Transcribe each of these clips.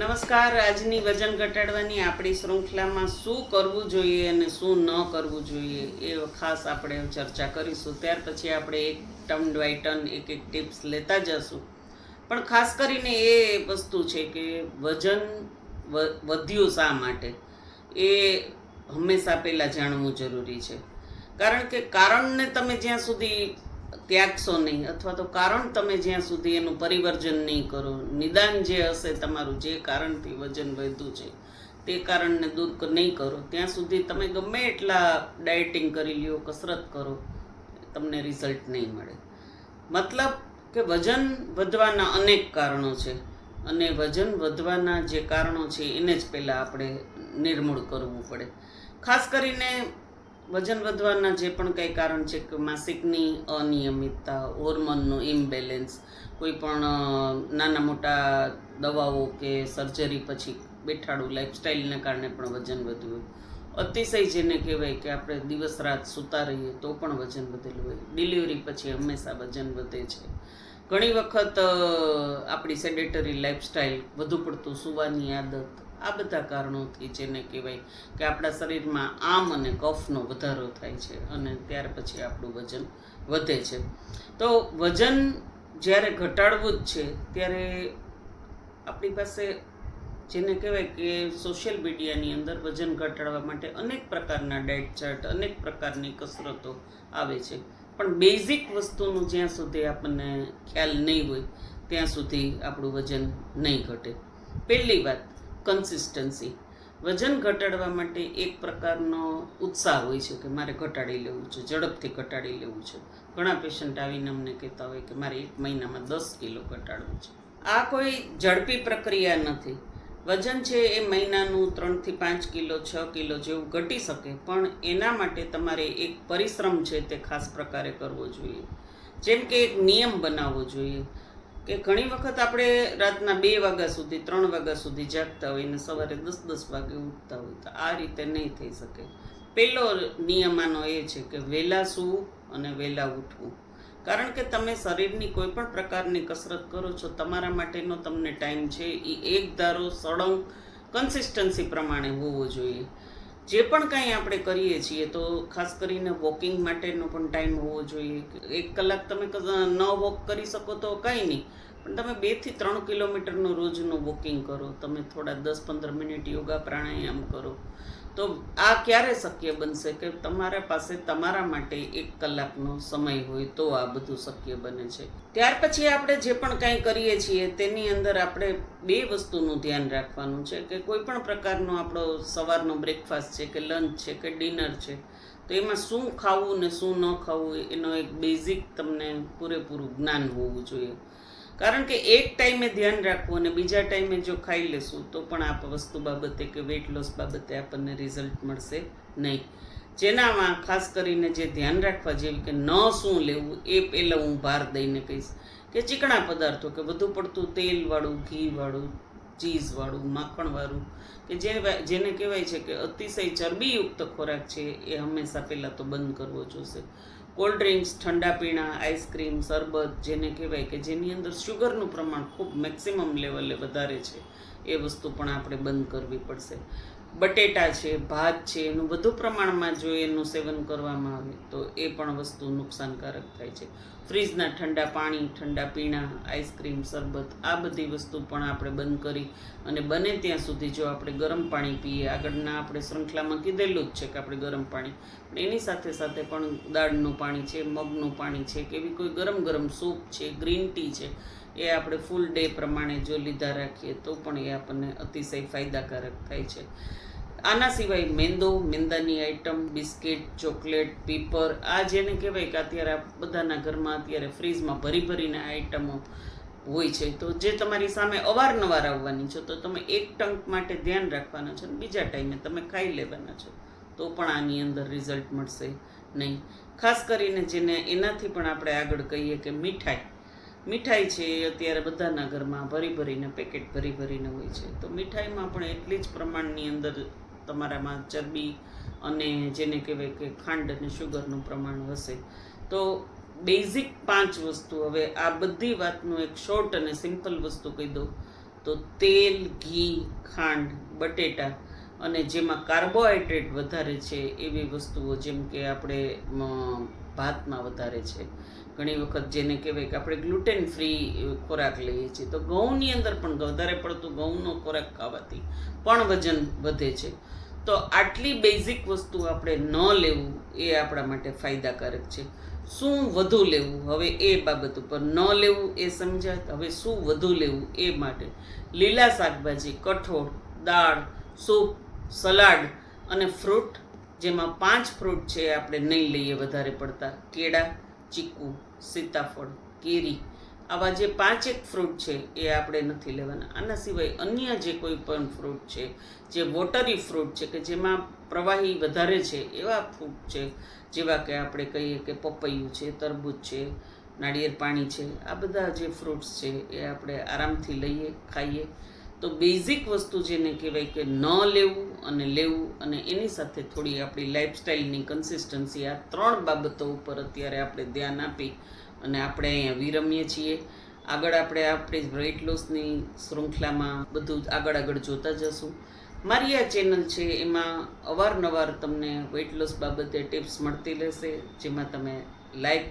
નમસ્કાર, આજની વજન ઘટાડવાની આપણી શૃંખલામાં શું કરવું જોઈએ અને શું ન કરવું જોઈએ એ ખાસ આપણે ચર્ચા કરીશું. ત્યાર પછી આપણે એક ટર્મ બાય ટર્ન એક એક ટિપ્સ લેતા જશું. પણ ખાસ કરીને એ વસ્તુ છે કે વજન વધ્યું શા માટે? એ હંમેશા પહેલાં જાણવું જરૂરી છે. કારણ કે કારણને તમે જ્યાં સુધી ત્યાગશો નહીં. અથવા તો કારણ તમે જ્યાં સુધી એનું પરિવર્જન નહીં કરો. નિદાન જે હશે તમારું, જે કારણથી વજન વધ્યું છે, તે કારણને દૂર નહીં કરો. ત્યાં સુધી તમે ગમે એટલા ડાયટિંગ કરી લ્યો, કસરત કરો, તમને રિઝલ્ટ નહીં મળે. મતલબ કે વજન વધવાના અનેક કારણો છે. અને વજન વધવાના જે કારણો છે, એને જ પહેલાં આપણે નિર્મૂળ કરવું પડે. ખાસ કરીને વજન વધવાના જે પણ કંઈ કારણ છે કે માસિકની અનિયમિતતા, હોર્મોનનું ઇમ્બેલેન્સ, કોઈ પણ નાના મોટા દવાઓ કે સર્જરી પછી બેઠાડું, લાઈફસ્ટાઈલને કારણે પણ વજન વધ્યું હોય. અતિશય જેને કહેવાય કે આપણે દિવસ રાત સૂતા રહીએ તો પણ વજન વધેલું હોય. ડિલિવરી પછી હંમેશા વજન વધે છે. ઘણી વખત આપણી સેડેટરી લાઇફસ્ટાઈલ વધુ પડતું સૂવાની આદત આ બધા કારણોથી જેને કહેવાય કે આપણા શરીરમાં આમ અને કફનો વધારો થાય છે અને ત્યાર પછી આપણું વજન વધે છે. તો વજન જ્યારે ઘટાડવું જ છે, ત્યારે આપણી પાસે જેને કહેવાય કે સોશિયલ મીડિયાની અંદર વજન ઘટાડવા માટે અનેક પ્રકારના ડાયટ ચાર્ટ, અનેક પ્રકારની કસરતો આવે છે. પણ બેઝિક વસ્તુનું જ્યાં સુધી આપણને ખ્યાલ નહીં હોય, ત્યાં સુધી આપણું વજન નહીં ઘટે. પહેલી વાત કન્સિસ્ટન્સી વજન ઘટાડવા માટે એક પ્રકારનો ઉત્સાહ હોય છે કે મારે ઘટાડી લેવું છે, ઝડપથી ઘટાડી લેવું છે. ઘણા પેશન્ટ આવીને અમને કહેતા હોય કે મારે એક મહિનામાં દસ કિલો ઘટાડવું છે. આ કોઈ ઝડપી પ્રક્રિયા નથી. વજન છે એ મહિનાનું ત્રણથી પાંચ કિલો, છ કિલો જેવું ઘટી શકે, પણ એના માટે તમારે એક પરિશ્રમ છે તે ખાસ પ્રકારે કરવો જોઈએ. જેમ કે એક નિયમ બનાવવો જોઈએ. કે ઘણી વખત આપણે રાતના બે વાગ્યા સુધી, ત્રણ વાગ્યા સુધી જાગતા હોય ને સવારે દસ દસ વાગે ઉઠતા હોય તો આ રીતે નહીં થઈ શકે. પહેલો નિયમાનો એ છે કે વહેલા સૂવું અને વહેલા ઉઠવું. કારણ કે તમે શરીરની કોઈ પણ પ્રકારની કસરત કરો છો, તમારા માટેનો તમને ટાઈમ છે એ એક ધારો સળંગ કન્સિસ્ટન્સી પ્રમાણે હોવો જોઈએ. જે પણ કંઈ આપણે કરીએ છીએ, તો ખાસ કરીને વોકિંગ માટેનો પણ ટાઈમ હોવો જોઈએ. એક કલાક તમે ન વોક કરી શકો તો કંઈ નહીં. પણ તમે બેથી ત્રણ કિલોમીટરનું રોજનું વોકિંગ કરો, તમે થોડા દસ પંદર મિનિટ યોગા પ્રાણાયામ કરો, તો આ ક્યારે શક્ય બનશે કે તમારા પાસે તમારા માટે એક કલાકનો સમય હોય તો આ બધું શક્ય બને છે? ત્યાર પછી આપણે જે પણ કાંઈ કરીએ છીએ તેની અંદર આપણે બે વસ્તુનું ધ્યાન રાખવાનું છે કે કોઈ પણ પ્રકારનો આપણો સવારનો બ્રેકફાસ્ટ છે કે લંચ છે કે ડિનર છે, તો એમાં શું ખાવું ને શું ન ખાવું એનો એક બેઝિક તમને પૂરેપૂરું જ્ઞાન હોવું જોઈએ. કારણ કે એક ટાઈમે ધ્યાન રાખવું અને બીજા ટાઈમે જો ખાઈ લેશું, તો પણ આ વસ્તુ બાબતે કે વેટ લોસ બાબતે આપણને રિઝલ્ટ મળશે નહીં. જેનામાં ખાસ કરીને જે ધ્યાન રાખવા જેવી કે ન શું લેવું, એ પહેલાં હું ભાર દઈને કહીશ કે ચીકણા પદાર્થો કે વધુ પડતું તેલવાળું ઘીવાળું ચીઝવાળું, માખણવાળું, કે જે જેને કહેવાય છે કે અતિશય ચરબીયુક્ત ખોરાક છે, એ હંમેશા પહેલાં તો બંધ કરવો જોશે. કોલ્ડ ડ્રિંક્સ ઠંડા પીણા આઈસ્ક્રીમ શરબત, જેને કહેવાય કે જેની અંદર શુગરનું પ્રમાણ ખૂબ મેક્સિમમ લેવલે વધારે છે, એ વસ્તુ પણ આપણે બંધ કરવી પડશે. બટેટા છે, ભાત છે, એનું વધુ પ્રમાણમાં જો એનું સેવન કરવામાં આવે તો એ પણ વસ્તુ નુકસાનકારક થાય છે. ફ્રીજના ઠંડા પાણી, ઠંડા પીણા, આઈસ્ક્રીમ, શરબત, આ બધી વસ્તુ પણ આપણે બંધ કરી અને બને ત્યાં સુધી જો આપણે ગરમ પાણી પીએ, આગળના આપણે શૃંખલામાં કીધેલું જ છે કે આપણે ગરમ પાણી. પણ એની સાથે સાથે પણ દાળનું પાણી છે, મગનું પાણી છે, કે એવી કોઈ ગરમ ગરમ સૂપ છે, ગ્રીન ટી છે એ આપણે ફૂલ ડે પ્રમાણે જો લીધા રાખીએ તો પણ એ આપણને અતિશય ફાયદાકારક થાય છે. આના સિવાય મેંદો, મેંદાની આઈટમ બિસ્કિટ ચોકલેટ પીપર આ જેને કહેવાય કે અત્યારે બધાના ઘરમાં અત્યારે ફ્રીજમાં ભરી ભરીને આઈટમો હોય છે, તો જે તમારી સામે અવારનવાર આવવાની છે, તો તમે એક ટંક માટે ધ્યાન રાખવાના છો બીજા ટાઈમે તમે ખાઈ લેવાના છો, તો પણ આની અંદર રિઝલ્ટ મળશે નહીં. ખાસ કરીને જેને એનાથી પણ આપણે આગળ કહીએ કે મીઠાઈ. મીઠાઈ છે એ અત્યારે બધાના ઘરમાં ભરી ભરીને, પેકેટ ભરી ભરીને હોય છે. તો મીઠાઈમાં પણ એટલી જ પ્રમાણની અંદર તમારામાં ચરબી અને જેને કહેવાય કે ખાંડ અને શુગરનું પ્રમાણ હશે. તો બેઝિક પાંચ વસ્તુ, હવે આ બધી વાતનું એક શોર્ટ અને સિમ્પલ વસ્તુ કહી દઉં. તો તેલ, ઘી, ખાંડ, બટેટા અને જેમાં કાર્બોહાઈડ્રેટ વધારે છે એવી વસ્તુઓ જેમ કે આપણે ભાતમાં વધારે છે. ઘણી વખત જેને કહેવાય કે આપણે ગ્લુટેન ફ્રી ખોરાક લઈએ છીએ. તો ઘઉંની અંદર પણ વધારે પડતું ઘઉંનો ખોરાક ખાવાથી પણ વજન વધે છે. તો આટલી બેઝિક વસ્તુ આપણે ન લેવું એ આપણા માટે ફાયદાકારક છે. શું વધુ લેવું? હવે એ બાબત ઉપર ન લેવું એ સમજાય હવે શું વધુ લેવું એ માટે લીલા શાકભાજી, કઠોળ, દાળ, સૂપ સલાડ અને ફ્રૂટ, જેમાં પાંચ ફ્રૂટ છે, આપણે નહીં લઈએ વધારે પડતા. કેળા, ચીકુ, સીતાફળ, કેરી, આવા જે પાંચેક ફ્રૂટ છે, એ આપણે નથી લેવાના. આના સિવાય અન્ય જે કોઈ પણ ફ્રૂટ છે, જે વોટરી ફ્રૂટ છે, કે જેમાં પ્રવાહી વધારે છે, એવા ફ્રૂટ છે, જેવા કે આપણે કહીએ કે પપૈયું છે, તરબૂચ છે, નાળિયેર પાણી છે, આ બધા જે ફ્રૂટ્સ છે, એ આપણે આરામથી લઈએ, ખાઈએ. તો બેઝિક વસ્તુ જેને કહેવાય કે ન લેવું અને લેવું અને એની સાથે થોડી આપણી લાઇફસ્ટાઈલની કન્સિસ્ટન્સી આ ત્રણ બાબતો ઉપર અત્યારે આપણે ધ્યાન આપી અને આપણે અહીંયા વિરમીએ છીએ. આગળ આપણે આપણી વેઇટ લોસની શૃંખલામાં બધું આગળ આગળ જોતા જશું. મારી આ ચેનલ છે એમાં અવારનવાર તમને વેઇટ લોસ બાબતે ટિપ્સ મળતી રહેશે, જેમાં તમે લાઈક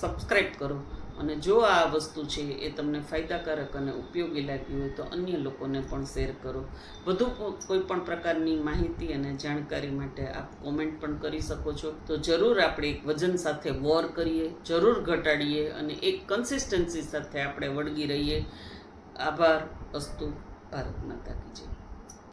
સબસ્ક્રાઈબ કરો. અને જો આ વસ્તુ છે એ તમને ફાયદાકારક અને ઉપયોગી લાગી હોય તો અન્ય લોકોને પણ શેર કરો. વધુ કોઈ પણ પ્રકારની માહિતી અને જાણકારી માટે આપ કોમેન્ટ પણ કરી શકો છો. તો જરૂર આપણે એક વજન સાથે વોર કરીએ, જરૂર ઘટાડીએ અને એક કન્સિસ્ટન્સી સાથે આપણે વળગી રહીએ. આભાર, અસ્તુ, ભારત માતા કી જય.